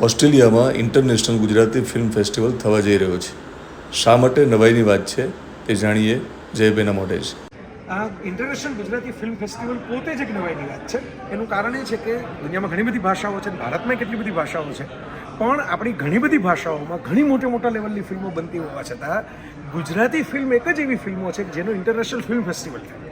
ઓસ્ટ્રેલિયામાં international Gujarati film festival થવા જઈ રહ્યો છે. શા માટે નવાઈની વાત છે તે જાણીએ જયબેના મોઢે છે આ ઇન્ટરનેશનલ ગુજરાતી ફિલ્મ ફેસ્ટિવલ પોતે જ એક નવાઈની વાત છે. એનું કારણ એ છે કે દુનિયામાં ઘણી બધી ભાષાઓ છે, ભારતમાં કેટલી બધી ભાષાઓ છે. પણ આપણી ઘણી બધી ભાષાઓમાં ઘણી મોટા મોટા લેવલની ફિલ્મો બનતી હોવા છતાં ગુજરાતી ફિલ્મ એક જ એવી ફિલ્મો છે જેનો ઇન્ટરનેશનલ ફિલ્મ ફેસ્ટિવલ થાય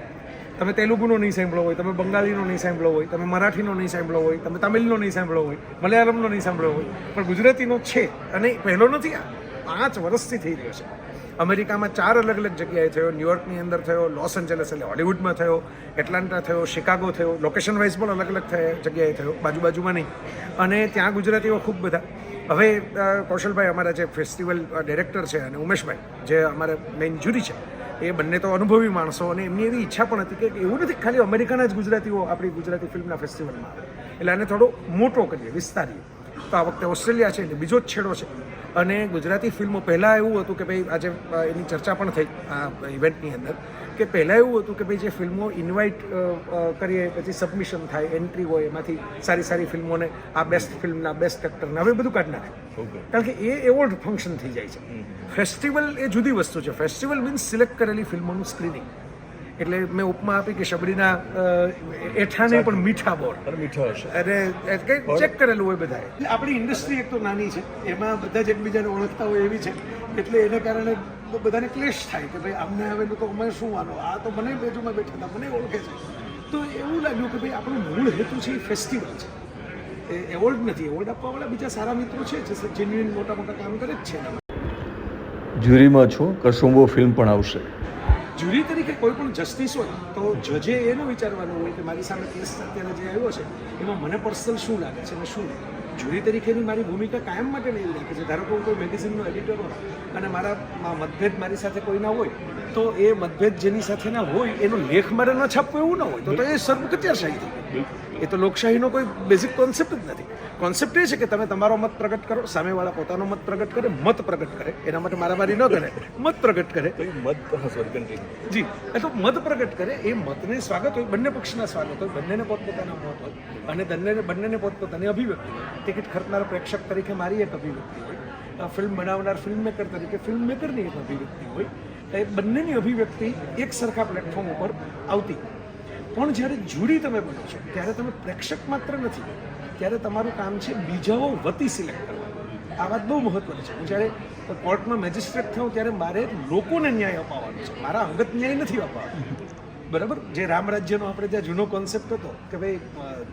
તમે તેલુગુનો નહીં સાંભળો હોય, તમે બંગાળીનો નહીં સાંભળો હોય, તમે મરાઠીનો નહીં સાંભળો હોય, તમે તમિલનો નહીં સાંભળો હોય, મલયાલમનો નહીં સાંભળો હોય, પણ ગુજરાતીનો છે અને પહેલો નથી આ. પાંચ વર્ષથી થઈ રહ્યો છે. અમેરિકામાં ચાર અલગ અલગ જગ્યાએ થયો, ન્યુયોર્કની અંદર થયો, લોસ એન્જલસ એટલે હોલિવૂડમાં થયો, એટલાન્ટા થયો, શિકાગો થયો લોકેશન વાઇઝ પણ અલગ અલગ થયા જગ્યાએ થયો બાજુ બાજુમાં નહીં. અને ત્યાં ગુજરાતીઓ ખૂબ બધા. હવે કૌશલભાઈ અમારા જે ફેસ્ટિવલ ડિરેક્ટર છે અને ઉમેશભાઈ, જે અમારા મેઇન જ્યુરી છે એ બંને તો અનુભવી માણસો અને એમની એવી ઈચ્છા પણ હતી કે એવું નથી ખાલી અમેરિકાના જ ગુજરાતીઓ આપણી ગુજરાતી ફિલ્મના ફેસ્ટિવલમાં આવે. એટલે આને થોડો મોટો કરીએ, વિસ્તારીએ. તો આ વખતે ઓસ્ટ્રેલિયા છે એટલે બીજો જ છેડો છે. અને ગુજરાતી ફિલ્મો પહેલાં એવું હતું કે ભાઈ આજે એની ચર્ચા પણ થઈ આ ઇવેન્ટની અંદર કે પહેલાં એવું હતું કે ભાઈ જે ફિલ્મો ઇન્વાઇટ કરીએ પછી સબમિશન થાય એન્ટ્રી હોય એમાંથી સારી સારી ફિલ્મોને આ બેસ્ટ ફિલ્મના બેસ્ટ એક્ટરના હવે બધું કાઢી નાખે. કારણ કે એ એવોર્ડ ફંક્શન થઈ જાય છે. ફેસ્ટિવલ એ જુદી વસ્તુ છે. ફેસ્ટિવલ મીન્સ સિલેક્ટ કરેલી ફિલ્મોનું સ્ક્રીનિંગ એટલે મેં ઉપમા આપી કે શબરીના અ, એઠાને પણ મીઠા બોલ મીઠા હશે. અને કંઈક ચેક કરેલું હોય બધાએ. એટલે આપણી ઇન્ડસ્ટ્રી એક તો નાની છે એમાં બધા જ એકબીજાને ઓળખતા હોય એવી છે એટલે એને કારણે બધાને ક્લેશ થાય કે ભાઈ અમને હવે તો અમે શું માનો? આ તો મને બાજુમાં બેઠા હતા મને ઓળખે છે. તો એવું લાગ્યું કે ભાઈ આપણું મૂળ હેતુ છે એ ફેસ્ટિવલ છે. એ એવોર્ડ નથી એવોર્ડ આપવાવાળા બીજા સારા મિત્રો છે જે જેન્યુઇન મોટા મોટા કામ કરે જ છે જ્યુરીમાં છું કસુંબો ફિલ્મ પણ આવશે. જ્યુરી તરીકે કોઈ પણ જસ્ટિસ હોય તો જજે એનું વિચારવાનું હોય કે મારી સામે કેસ અત્યારે જે આવ્યો છે, એમાં મને પર્સનલ શું લાગે છે અને શું જ્યુરી તરીકેની મારી ભૂમિકા કાયમ માટે નહીં લાગે છે. ધારો કે હું કોઈ મેગેઝિનનો એડિટર હોય અને મારા મતભેદ મારી સાથે કોઈ ના હોય, તો એ મતભેદ જેની સાથે ના હોય, એનો લેખ મારે ન છાપવો એવું ના હોય, તો એ સર્વકત્યારશાહી થઈ એ તો લોકશાહીનો કોઈ બેઝિક કોન્સેપ્ટ જ નથી. કોન્સેપ્ટ એ છે કે તમે તમારો મત પ્રગટ કરો સામેવાળા પોતાનો મત પ્રગટ કરે મત પ્રગટ કરે. એના માટે મારામારી ન કરે મત પ્રગટ કરે. મત જી એ તો મત પ્રગટ કરે એ મતને સ્વાગત હોય બંને પક્ષના સ્વાગત હોય બંનેને પોતપોતાના મત હોય અને બંનેને બંનેને પોતપોતાની અભિવ્યક્તિ હોય. ટિકિટ ખરીદનાર પ્રેક્ષક તરીકે મારી એક અભિવ્યક્તિ હોય. ફિલ્મ બનાવનાર ફિલ્મ મેકર તરીકે ફિલ્મ મેકરની એક અભિવ્યક્તિ હોય. એ બંનેની અભિવ્યક્તિ એક સરખા પ્લેટફોર્મ ઉપર આવતી. પણ જ્યારે જુડી તમે બનો છો, ત્યારે તમે પ્રેક્ષક માત્ર નથી, ત્યારે તમારું કામ છે બીજાઓ વતી સિલેક્ટ કરવાનું આ વાત બહુ મહત્વની છે. હું જ્યારે કોર્ટમાં મેજિસ્ટ્રેટ થાઉં, ત્યારે મારે લોકોને ન્યાય અપાવવાનો છે. મારા અંગત ન્યાય નથી અપાવવાનો. બરાબર? જે રામ રાજ્યનો આપણે ત્યાં જૂનો કોન્સેપ્ટ હતો કે ભાઈ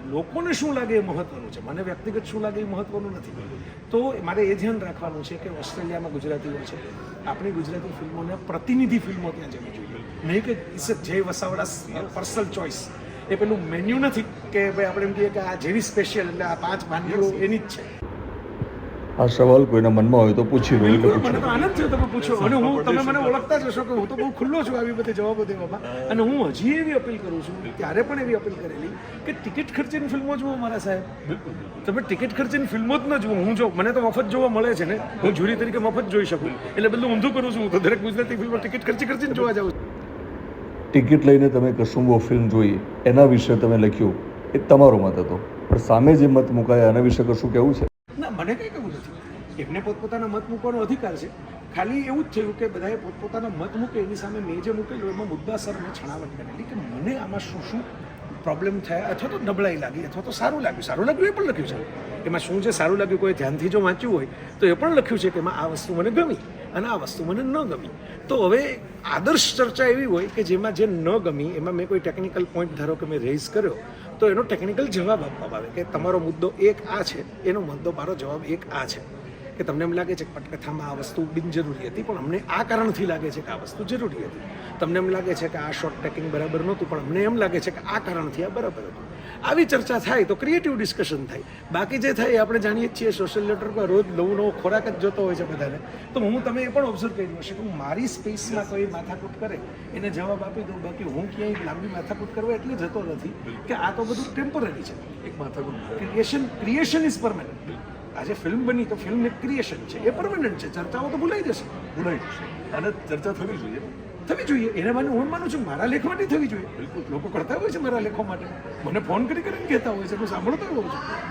લોકોને શું લાગે એ મહત્વનું છે? મને વ્યક્તિગત શું લાગે એ મહત્વનું નથી. તો મારે એ ધ્યાન રાખવાનું છે કે ઓસ્ટ્રેલિયામાં ગુજરાતીઓ છે. આપણી ગુજરાતી ફિલ્મોને પ્રતિનિધિ ફિલ્મો ત્યાં જવી જોઈએ. નહીં કે is Jay Vasavada personal choice એ પેલું મેન્યુ નથી કે ભાઈ આપણે એમ કહીએ કે આ જેવી સ્પેશિયલ એટલે આ પાંચ વાનગીઓ એની જ છે. આ સવાલ કોઈના મનમાં હોય તો પૂછી લો એટલે બિલકુલ મને તો આનંદ થયો તમે પૂછો. અને હું તમે મને ઓળખતા જ હશો કે હું તો બહુ ખુલ્લો છું આવી બધી જવાબો દેવામાં. અને હું હજી એવી અપીલ કરું છું ત્યારે પણ એવી અપીલ કરેલી કે ટિકિટ ખર્ચીને ફિલ્મો જુઓ મારા સાહેબ. તમે ટિકિટ ખર્ચીને ફિલ્મો જ ન જુઓ હું જો મને તો મફત જોવા મળે છે ને હું જ્યુરી તરીકે મફત જોઈ શકું. એટલે બધું ઊંધું કરું છું હું તો દરેક ગુજરાતી ફિલ્મો ટિકિટ ખર્ચી ખર્ચીને જોવા જાઉં છું. ટિકિટ લઈને તમે કસુંબો ફિલ્મ જોઈ એના વિશે તમે લખ્યું એ તમારો મત હતો. પણ સામે જે મત મુકાયા એના વિશે કશું કેવું છે? મને કંઈ કહ્યું નથી. એમને પોતપોતાના મત મૂકવાનો અધિકાર છે. ખાલી એવું જ થયું કે બધાએ પોતપોતાના મત મૂકે, એની સામે મેં જે મૂકેલું એમાં મુદ્દાસર મેં છણાવટ કરેલી કે મને આમાં શું શું પ્રોબ્લેમ થયા અથવા તો નબળાઈ લાગી અથવા તો સારું લાગ્યું. સારું લાગ્યું એ પણ લખ્યું છે. એમાં શું છે? સારું લાગ્યું કોઈ ધ્યાનથી જો વાંચ્યું હોય, તો એ પણ લખ્યું છે કે એમાં આ વસ્તુ મને ગમી અને આ વસ્તુ મને ન ગમી. તો હવે આદર્શ ચર્ચા એવી હોય કે જેમાં જે ન ગમી, એમાં મેં કોઈ ટેકનિકલ પોઈન્ટ ધારો કે મેં રેઝ કર્યો તો એનો ટેકનિકલ જવાબ આપવામાં આવે કે તમારો મુદ્દો એક આ છે, એનો મુદ્દો મારો જવાબ એક આ છે. કે તમને એમ લાગે છે કે પટકથામાં આ વસ્તુ બિનજરૂરી હતી, પણ અમને આ કારણથી લાગે છે કે આ વસ્તુ જરૂરી હતી. તમને એમ લાગે છે કે આ શોર્ટ ટ્રેકિંગ બરાબર નહોતું, પણ અમને એમ લાગે છે કે આ કારણથી આ બરાબર હતું. આવી ચર્ચા થાય તો ક્રિએટિવ ડિસ્કશન થાય. બાકી જે થાય એ આપણે જાણીએ છીએ સોશિયલ નેટવર્કમાં રોજ નવું નવો ખોરાક જ જોતો હોય છે બધાને. તો હું તમે એ પણ ઓબ્ઝર્વ કરી હશે કે હું મારી સ્પેસમાં કોઈ માથાકૂટ કરે, એને જવાબ આપી દઉં, બાકી હું ક્યાંય લાંબી માથાકૂટ કરવા એટલે જતો નથી, કે આ તો બધું ટેમ્પરરી છે. એક માથાકૂટ ક્રિએશન ક્રિએશન ઇઝ પરમાનન્ટ આજે ફિલ્મ બની તો ફિલ્મ એક ક્રિએશન છે એ પરમનન્ટ છે ચર્ચાઓ તો ભૂલાઈ જશે. ભૂલાઈ જશે. અને ચર્ચા થવી જોઈએ. થવી જોઈએ એના માટે હું માનું છું મારા લેખ માટે થવી જોઈએ. બિલકુલ. લોકો કરતા હોય છે મારા લેખો માટે. મને ફોન કરી કરીને કહેતા હોય છે હું સાંભળતો હોઉં છું.